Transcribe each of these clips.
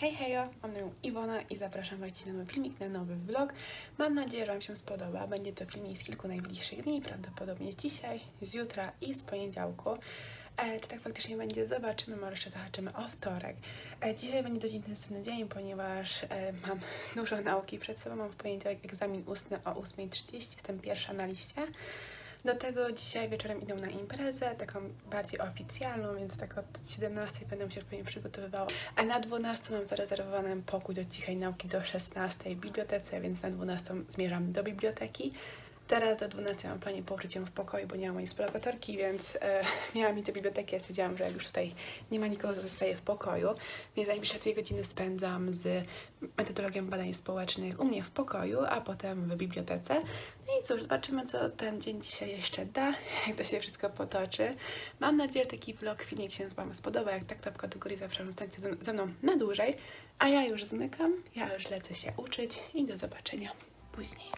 Hej hejo, mam na imię Iwona i zapraszam Was dziś na nowy filmik, na nowy vlog. Mam nadzieję, że Wam się spodoba. Będzie to filmik z kilku najbliższych dni, prawdopodobnie z dzisiaj, z jutra i z poniedziałku. E, czy tak faktycznie będzie? Zobaczymy, może jeszcze zahaczymy o wtorek. E, dzisiaj będzie dość intensywny dzień, ponieważ e, mam dużo nauki przed sobą. Mam w poniedziałek egzamin ustny o 8.30, jestem pierwsza na liście. Do tego dzisiaj wieczorem idą na imprezę, taką bardziej oficjalną, więc tak od 17 będę się pewnie przygotowywała. A na 12 mam zarezerwowany pokój do cichej nauki do 16 w bibliotece, więc na 12 zmierzam do biblioteki. Teraz do 12 mam planie ją w pokoju, bo nie mam mojej spolugatorki, więc e, miałam mi do biblioteki, ja stwierdziłam, że jak już tutaj nie ma nikogo, to zostaję w pokoju. Więc najbliższe dwie godziny spędzam z metodologią badań społecznych u mnie w pokoju, a potem w bibliotece. No i cóż, zobaczymy, co ten dzień dzisiaj jeszcze da, jak to się wszystko potoczy. Mam nadzieję, że taki vlog, filmik się Wam spodoba. Jak tak, to w kategorii zawsze zostańcie ze mną na dłużej. A ja już zmykam, ja już lecę się uczyć i do zobaczenia później.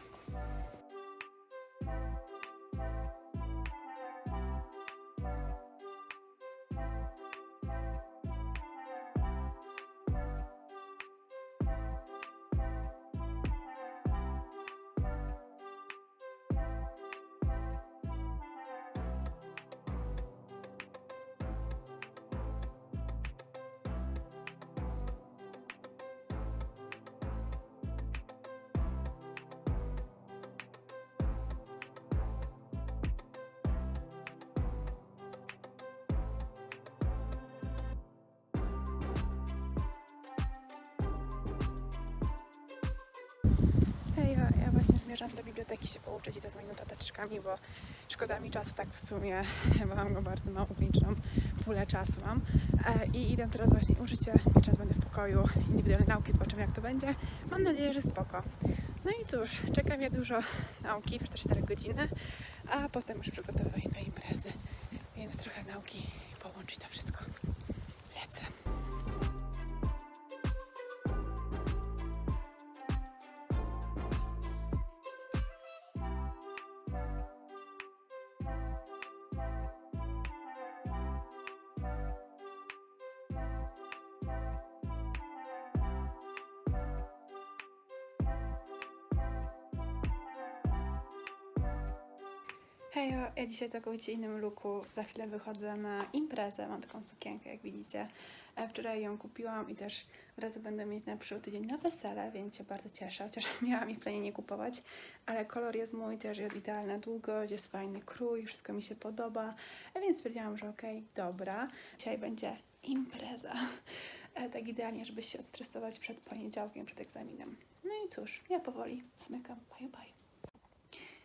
Ja, ja właśnie zmierzam do biblioteki się pouczyć, idę z moimi notateczkami, bo szkoda mi czasu tak w sumie, bo mam go bardzo mało ograniczoną pulę czasu mam. E, I idę teraz właśnie uczyć się, czas będę w pokoju indywidualnej nauki, zobaczymy jak to będzie. Mam nadzieję, że spoko. No i cóż, czeka mnie dużo nauki, przez te 4 godziny, a potem już przygotowanie do imprezy, więc trochę nauki i połączyć to wszystko. Lecę. Ja dzisiaj w całkowicie innym looku. Za chwilę wychodzę na imprezę. Mam taką sukienkę, jak widzicie. E, Wczoraj ją kupiłam i też od razu będę mieć na przyszły tydzień na wesele, więc się bardzo cieszę. Chociaż miałam jej w planie nie kupować, ale kolor jest mój, też jest idealna długość, jest fajny krój, wszystko mi się podoba. A więc stwierdziłam, że okej, dobra. Dzisiaj będzie impreza. E, Tak idealnie, żeby się odstresować przed poniedziałkiem, przed egzaminem. No i cóż, ja powoli zmykam. Bye, bye.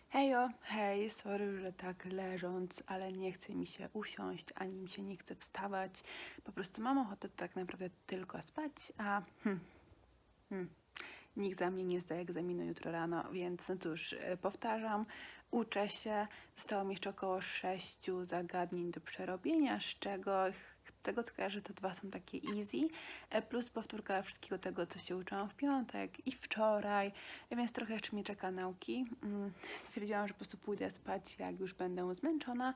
Hejo, hej, sorry, że tak leżąc, ale nie chce mi się usiąść, ani mi się nie chce wstawać. Po prostu mam ochotę tak naprawdę tylko spać, a hmm, hmm, nikt za mnie nie zdaje egzaminu jutro rano, więc no cóż, e, powtarzam, uczę się. Zostało mi jeszcze około sześciu zagadnień do przerobienia, z czego tego co kojarzę, to dwa są takie easy, e, plus powtórka wszystkiego tego, co się uczyłam w piątek i wczoraj, więc trochę jeszcze mnie czeka nauki. Mm, Stwierdziłam, że po prostu pójdę spać, jak już będę zmęczona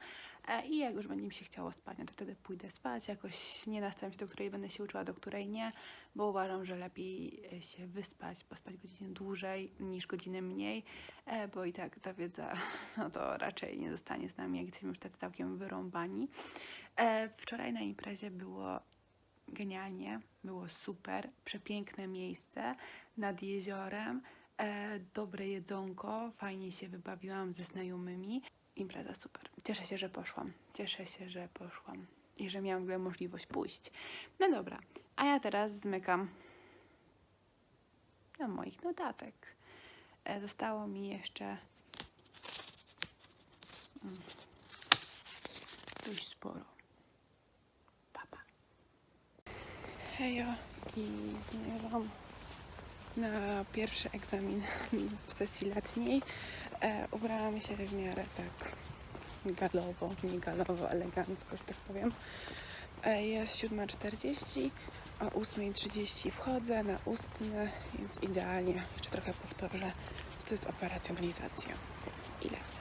e, i jak już będzie mi się chciało spać, no to wtedy pójdę spać. Jakoś nie nastawiam się, do której będę się uczyła, do której nie, bo uważam, że lepiej e, się wyspać, pospać godzinę dłużej niż godzinę mniej, bo i tak ta wiedza, no to raczej nie zostanie z nami, jak jesteśmy już tacy całkiem wyrąbani. E, Wczoraj na imprezie było genialnie, było super, przepiękne miejsce nad jeziorem, e, dobre jedzonko, fajnie się wybawiłam ze znajomymi. Impreza super. Cieszę się, że poszłam. Cieszę się, że poszłam i że miałam w ogóle możliwość pójść. No dobra, a ja teraz zmykam do moich notatek. E, Zostało mi jeszcze mm, dość sporo. Hejo i zmierzam na pierwszy egzamin w sesji letniej. E, ubrałam się w miarę tak galowo, nie galowo, elegancko, że tak powiem. E, jest 7.40, o 8.30 wchodzę na ustne, więc idealnie. Jeszcze trochę powtórzę, to jest operacjonalizacja. I lecę.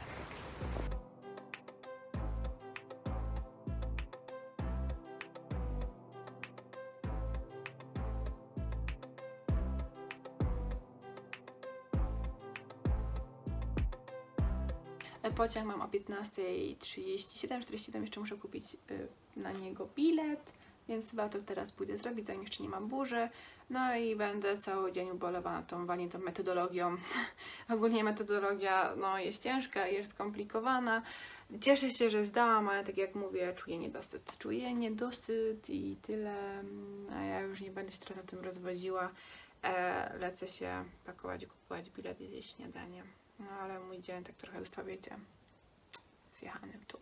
Pociąg mam o 15.37, 47 jeszcze muszę kupić y, na niego bilet, więc chyba to teraz pójdę zrobić, zanim jeszcze nie mam burzy. No i będę cały dzień ubolewała tą właśnie tą metodologią. Ogólnie metodologia no, jest ciężka, jest skomplikowana. Cieszę się, że zdałam, ale tak jak mówię, czuję niedosyt. Czuję niedosyt i tyle, a ja już nie będę się teraz na tym rozwodziła. E, lecę się pakować, kupować bilet i zjeść śniadanie. No ale mój dzień tak trochę został, wiecie, zjechany w dół.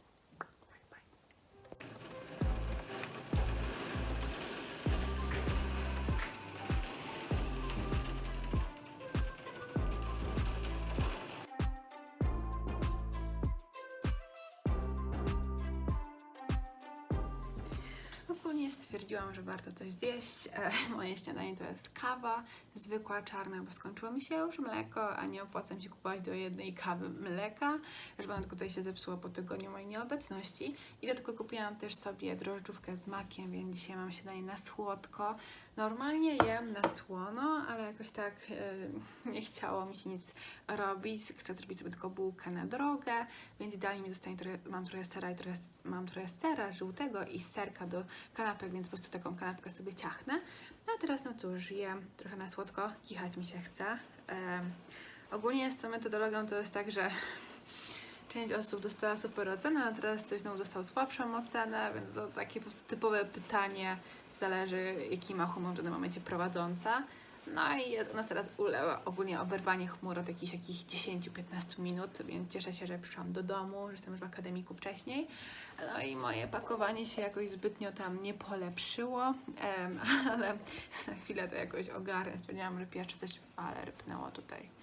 Ogólnie stwierdziłam, że warto coś zjeść. E, moje śniadanie to jest kawa, zwykła, czarna, bo skończyło mi się już mleko, a nie opłaca mi się kupować do jednej kawy mleka, żeby tylko tutaj się zepsuło po tygodniu mojej nieobecności. I dlatego kupiłam też sobie drożdżówkę z makiem, więc dzisiaj mam śniadanie na słodko. Normalnie jem na słono, ale jakoś tak e, nie chciało mi się nic robić. Chcę zrobić sobie tylko bułkę na drogę, więc idealnie mi zostanie trochę, mam trochę sera i trochę, mam trochę sera żółtego i serka do kanapek, więc po prostu taką kanapkę sobie ciachnę. No a teraz no cóż, jem trochę na słodko, kichać mi się chce. Em, ogólnie z tą metodologią to jest tak, że część osób dostała super ocenę, a teraz ktoś znowu dostał słabszą ocenę, więc to takie po prostu typowe pytanie, zależy jaki ma humor w danym momencie prowadząca. No i nas teraz ulewa ogólnie oberwanie chmur od jakichś takich 10-15 minut, więc cieszę się, że przyszłam do domu, że jestem już w akademiku wcześniej. No i moje pakowanie się jakoś zbytnio tam nie polepszyło, ale za chwilę to jakoś ogarnę. Stwierdziłam, że pierwsze coś, ale rypnęło tutaj.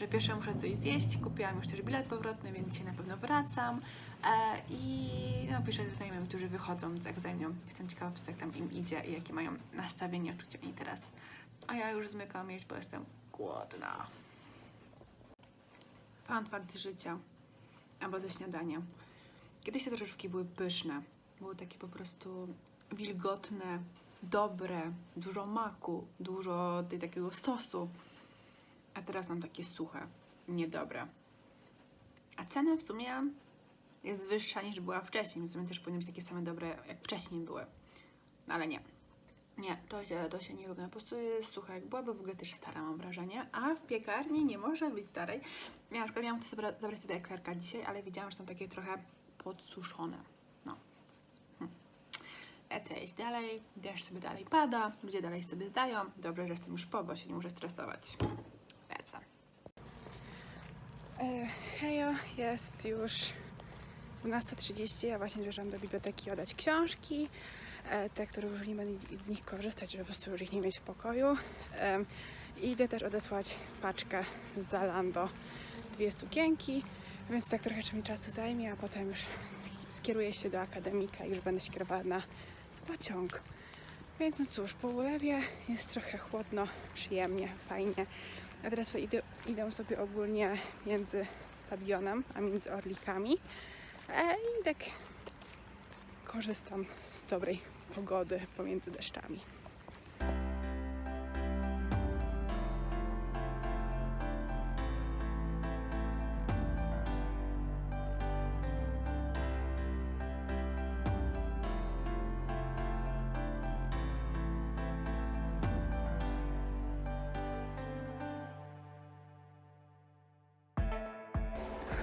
Że pierwsze muszę coś zjeść, kupiłam już też bilet powrotny, więc dzisiaj na pewno wracam. E, I no, piszę ze znajomymi, którzy wychodzą z egzaminu. Jestem ciekawa, jak tam im idzie i jakie mają nastawienie, odczucia i teraz. A ja już zmykam jeść, bo jestem głodna. Fun z życia. Albo ze śniadania. Kiedyś te drożdżówki były pyszne. Były takie po prostu wilgotne, dobre, dużo maku, dużo tej takiego sosu. A teraz mam takie suche, niedobre. A cena w sumie jest wyższa niż była wcześniej, więc w sumie też powinny być takie same dobre, jak wcześniej były. No ale nie. Nie, to się, to się nie równa. Po prostu jest sucha jak byłaby, w ogóle też stara mam wrażenie, a w piekarni nie może być starej. Ja na przykład miałam sobie zabrać sobie eklerka dzisiaj, ale widziałam, że są takie trochę podsuszone. No, więc hmm. lecę dalej, deszcz sobie dalej pada, ludzie dalej sobie zdają. Dobrze, że jestem już po, bo się nie muszę stresować. E, hejo, jest już 12.30, ja właśnie zmierzam do biblioteki oddać książki, e, te, które już nie będę z nich korzystać, żeby po prostu już ich nie mieć w pokoju. I idę też odesłać paczkę z Zalando, dwie sukienki, więc tak trochę mi czasu zajmie, a potem już skieruję się do akademika i już będę się kierowała na pociąg. Więc no cóż, po ulewie jest trochę chłodno, przyjemnie, fajnie. A teraz idę, idę sobie ogólnie między stadionem, a między orlikami. E, I tak korzystam z dobrej pogody pomiędzy deszczami.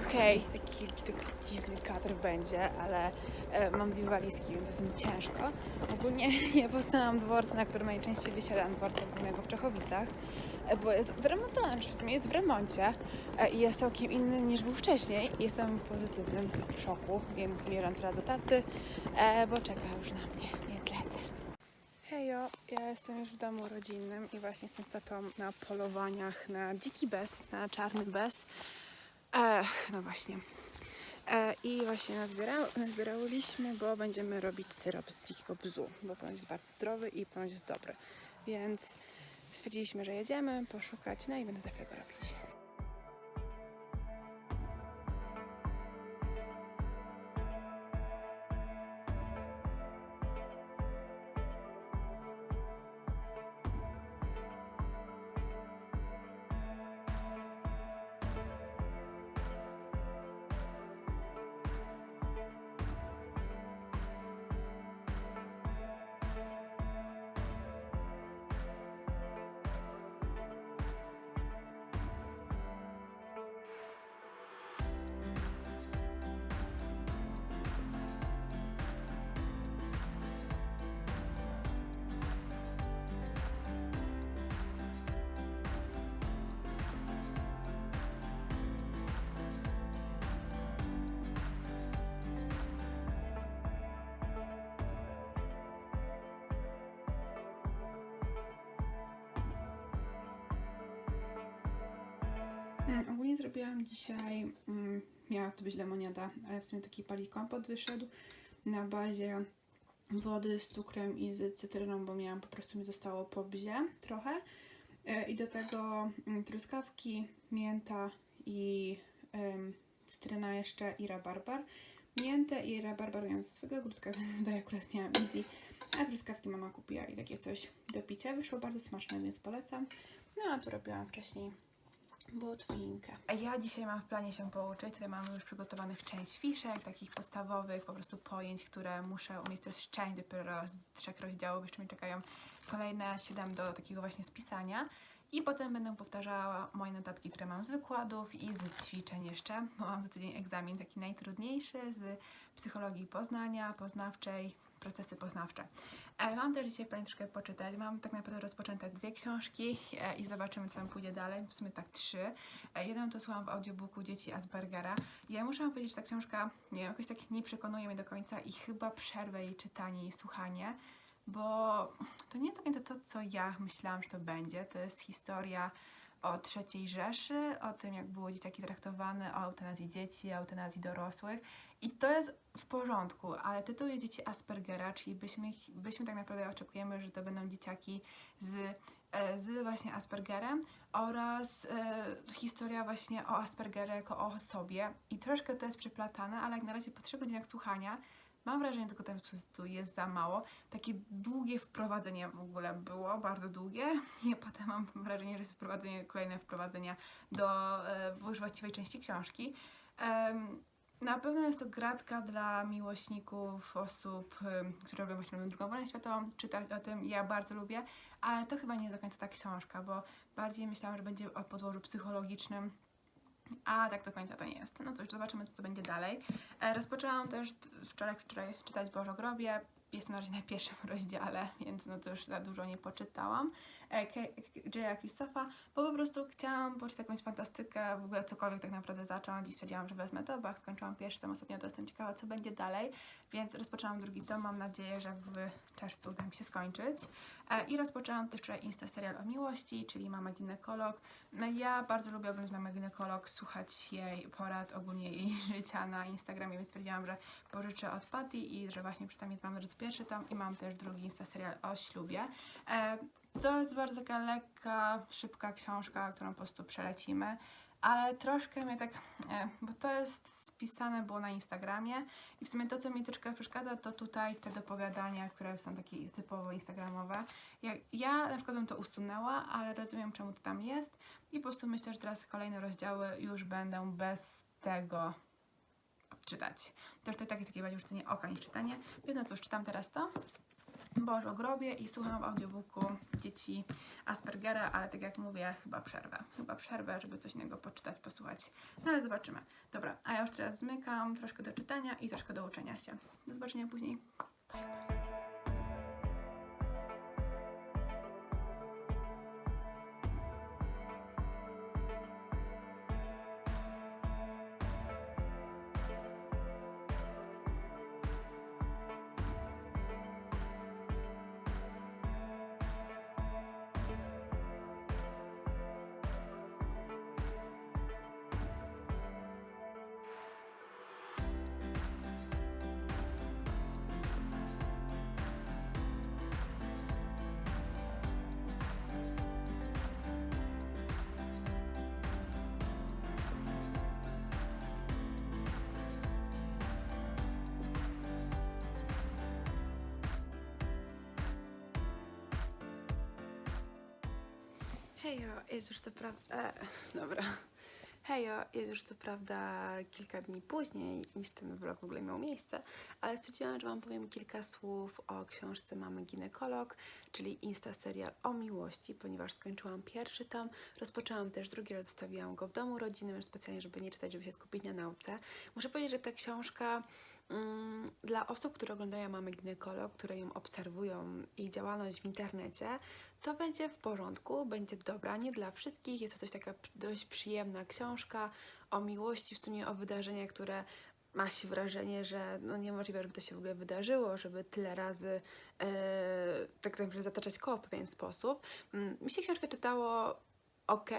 Okej, taki, taki dziwny kadr będzie, ale e, mam dwie walizki, więc jest mi ciężko. Ogólnie ja poznałam dworce, na którym najczęściej wysiadam, dworca głównego w Czechowicach, e, bo jest odremontowany, czy w sumie jest w remoncie e, i jest całkiem inny niż był wcześniej. Jestem w pozytywnym szoku, więc zmierzam teraz do taty, e, bo czeka już na mnie, więc lecę. Hejo, ja jestem już w domu rodzinnym i właśnie jestem z tatą na polowaniach na dziki bez, na czarny bez. No właśnie. E, I właśnie nazbiera, nazbierałyśmy, bo będziemy robić syrop z dzikiego bzu, bo ponoć jest bardzo zdrowy i ponoć jest dobry. Więc stwierdziliśmy, że jedziemy poszukać, no i będę za go robić. Mm, ogólnie zrobiłam dzisiaj, mm, miała to być lemoniada, ale w sumie taki pali kompot wyszedł na bazie wody z cukrem i z cytryną, bo miałam, po prostu mi zostało po bzie trochę. E, I do tego mm, truskawki, mięta i em, cytryna jeszcze i rabarbar. Miętę i rabarbar miałam ze swojego ogródka, więc tutaj akurat miałam easy. A truskawki mama kupiła i takie coś do picia. Wyszło bardzo smaczne, więc polecam. No a tu robiłam wcześniej botwinkę. A ja dzisiaj mam w planie się pouczyć. Tutaj mamy już przygotowanych część fiszek, takich podstawowych po prostu pojęć, które muszę umieć. Jest część dopiero z trzech rozdziałów. Jeszcze mnie czekają kolejne siedem do takiego właśnie spisania. I potem będę powtarzała moje notatki, które mam z wykładów i z ćwiczeń jeszcze, bo mam za tydzień egzamin taki najtrudniejszy z psychologii poznania, poznawczej, procesy poznawcze. E, Mam też dzisiaj troszkę poczytać. Mam tak naprawdę rozpoczęte dwie książki e, i zobaczymy, co tam pójdzie dalej. W sumie tak trzy. E, Jedną to słucham w audiobooku Dzieci Aspergera. Ja muszę wam powiedzieć, że ta książka, nie jakoś tak nie przekonuje mnie do końca i chyba przerwę jej czytanie i słuchanie, bo to nie jest to, co ja myślałam, że to będzie. To jest historia o trzeciej Rzeszy, o tym, jak było dzieciaki traktowane, o eutanazji dzieci, eutanazji dorosłych. I to jest w porządku, ale tytuł Dzieci Aspergera, czyli byśmy, byśmy tak naprawdę oczekujemy, że to będą dzieciaki z, e, z właśnie Aspergerem oraz e, historia właśnie o Aspergerze jako o osobie. I troszkę to jest przeplatane, ale jak na razie po trzech godzinach słuchania Mam wrażenie, że tylko tam po prostu jest za mało. Takie długie wprowadzenie w ogóle było, bardzo długie. I potem mam wrażenie, że jest wprowadzenie, kolejne wprowadzenia do e, już właściwej części książki. Na pewno jest to gratka dla miłośników osób, które lubią właśnie drugą wojnę światową, czytać o tym. Ja bardzo lubię, ale to chyba nie jest do końca ta książka, bo bardziej myślałam, że będzie o podłożu psychologicznym, a tak do końca to nie jest. No to już zobaczymy, co będzie dalej. E, rozpoczęłam też wczoraj, wczoraj czytać Bożogrobie. Jestem na razie na pierwszym rozdziale, więc no to już za dużo nie poczytałam. E, J.A. Christopha, bo po prostu chciałam poczytać jakąś fantastykę, w ogóle cokolwiek tak naprawdę zacząć i stwierdziłam, że wezmę to, bo skończyłam pierwszy tom ostatnio, to jestem ciekawa, co będzie dalej, więc rozpoczęłam drugi tom, mam nadzieję, że w czerwcu uda mi się skończyć. E, I rozpoczęłam też wczoraj Insta serial o miłości, czyli Mama Ginekolog. No ja bardzo lubię oglądać Mamę Ginekolog, słuchać jej porad, ogólnie jej życia na Instagramie, więc stwierdziłam, że pożyczę od Patty i że właśnie przy tam jest mam pierwszy tom i mam też drugi Insta serial o ślubie. To jest bardzo taka lekka, szybka książka, którą po prostu przelecimy, ale troszkę mnie tak, e, bo to jest spisane było na Instagramie i w sumie to, co mi troszkę przeszkadza, to tutaj te dopowiadania, które są takie typowo instagramowe. Ja, ja na przykład bym to usunęła, ale rozumiem, czemu to tam jest i po prostu myślę, że teraz kolejne rozdziały już będą bez tego czytać. To już to takie, takie bardziej rzucenie oka niż czytanie. Więc no cóż, czytam teraz to. Boże grobie i słucham w audiobooku dzieci Aspergera, ale tak jak mówię, chyba przerwę. Chyba przerwę, żeby coś innego poczytać, posłuchać. No ale zobaczymy. Dobra, a ja już teraz zmykam troszkę do czytania i troszkę do uczenia się. Do zobaczenia później. Hejo, jest już co prawda... E, dobra. Hejo, jest już co prawda kilka dni później niż ten vlog w ogóle miał miejsce, ale stwierdziłam, że Wam powiem kilka słów o książce Mamy Ginekolog, czyli Insta serial o miłości, ponieważ skończyłam pierwszy tom, rozpoczęłam też drugi, ale zostawiłam go w domu rodzinnym, specjalnie, żeby nie czytać, żeby się skupić na nauce. Muszę powiedzieć, że ta książka mm, dla osób, które oglądają Mamy Ginekolog, które ją obserwują i działalność w internecie, to będzie w porządku, będzie dobra, nie dla wszystkich, jest to coś taka dość przyjemna książka o miłości, w sumie o wydarzeniach, które ma się wrażenie, że no niemożliwe, żeby to się w ogóle wydarzyło, żeby tyle razy e, tak naprawdę zataczać koło w pewien sposób. Mm, Mi się książkę czytało ok,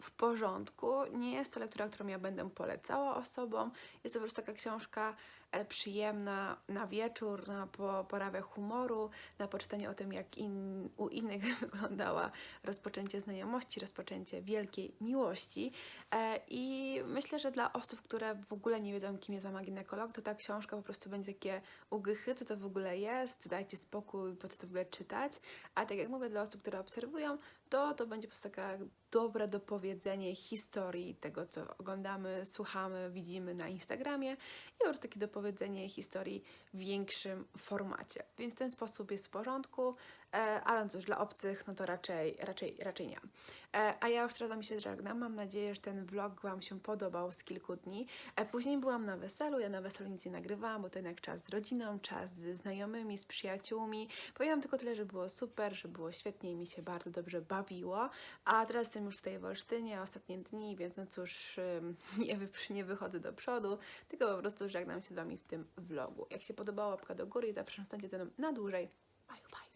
w porządku. Nie jest to lektura, którą ja będę polecała osobom. Jest to po prostu taka książka e, przyjemna na wieczór, na po, porawę humoru, na poczytanie o tym, jak in, u innych wyglądała rozpoczęcie znajomości, rozpoczęcie wielkiej miłości. E, I myślę, że dla osób, które w ogóle nie wiedzą, kim jest mama ginekolog, to ta książka po prostu będzie takie ugychy, co to w ogóle jest, dajcie spokój, po co to w ogóle czytać. A tak jak mówię, dla osób, które obserwują, to to będzie po prostu taka dobre dopowiedzenie historii tego, co oglądamy, słuchamy, widzimy na Instagramie i po prostu takie dopowiedzenie historii w większym formacie. Więc ten sposób jest w porządku, e, ale cóż, dla obcych, no to raczej, raczej, raczej nie. E, a ja już teraz Wam się żegnam. Mam nadzieję, że ten vlog Wam się podobał z kilku dni. E, później byłam na weselu. Ja na weselu nic nie nagrywałam, bo to jednak czas z rodziną, czas z znajomymi, z przyjaciółmi. Powiem tylko tyle, że było super, że było świetnie i mi się bardzo dobrze bawiło. A teraz jestem już tutaj w Olsztynie ostatnie dni, więc no cóż, nie, wy, nie wychodzę do przodu, tylko po prostu żegnam się z Wami w tym vlogu. Jak się podobało, łapka do góry zapraszam, stańcie ze mną na dłużej. Bye, bye.